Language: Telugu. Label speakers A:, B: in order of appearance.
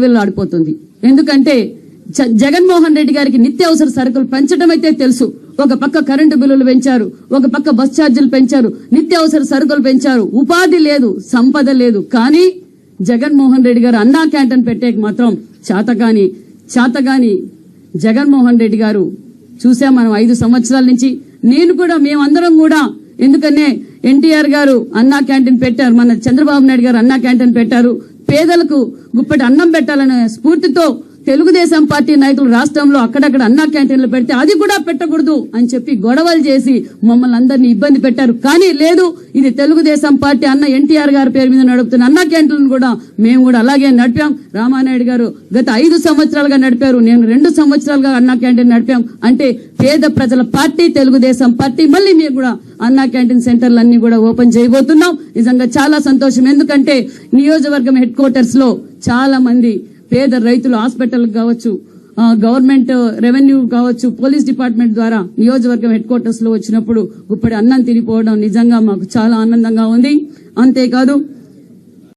A: ఆడిపోతుంది. ఎందుకంటే జగన్మోహన్ రెడ్డి గారికి నిత్యావసర సరుకులు పెంచడం అయితే తెలుసు. ఒక పక్క కరెంటు బిల్లులు పెంచారు ఒక పక్క బస్ ఛార్జీలు పెంచారు నిత్యావసర సరుకులు పెంచారు. ఉపాధి లేదు సంపద లేదు. కానీ జగన్మోహన్ రెడ్డి గారు అన్నా క్యాంటీన్ పెట్టేకి మాత్రం చేతగాని చేతగాని జగన్మోహన్ రెడ్డి గారు చూసాం మనం ఐదు సంవత్సరాల నుంచి. నేను కూడా మేమందరం కూడా ఎందుకనే ఎన్టీఆర్ గారు అన్నా క్యాంటీన్ పెట్టారు మన చంద్రబాబు నాయుడు గారు అన్నా క్యాంటీన్ పెట్టారు పేదలకు గుప్పటి అన్నం పెట్టాలనే స్ఫూర్తితో తెలుగుదేశం పార్టీ నాయకులు రాష్ట్రంలో అక్కడక్కడ అన్నా క్యాంటీన్లు పెడితే అది కూడా పెట్టకూడదు అని చెప్పి గొడవలు చేసి మమ్మల్ని అందరినీ ఇబ్బంది పెట్టారు. కానీ లేదు ఇది తెలుగుదేశం పార్టీ అన్న ఎన్టీఆర్ గారి పేరు మీద నడుపుతున్న అన్నా క్యాంటీన్లు కూడా మేము కూడా అలాగే నడిపాం. రామానాయుడు గారు గత ఐదు సంవత్సరాలుగా నడిపారు. నేను రెండు సంవత్సరాలుగా అన్నా క్యాంటీన్ నడిపాం. అంటే పేద ప్రజల పార్టీ తెలుగుదేశం పార్టీ. మళ్ళీ మేము కూడా అన్నా క్యాంటీన్ సెంటర్లు అన్ని కూడా ఓపెన్ చేయబోతున్నాం. నిజంగా చాలా సంతోషం. ఎందుకంటే నియోజకవర్గం హెడ్ క్వార్టర్స్లో చాలా మంది పేద రైతులు హాస్పిటల్ కావచ్చు గవర్నమెంట్ రెవెన్యూ కావచ్చు పోలీస్ డిపార్ట్మెంట్ ద్వారా నియోజకవర్గం హెడ్ క్వార్టర్స్లో వచ్చినప్పుడు గుప్పటి అన్నం తినిపోవడం నిజంగా మాకు చాలా ఆనందంగా ఉంది. అంతేకాదు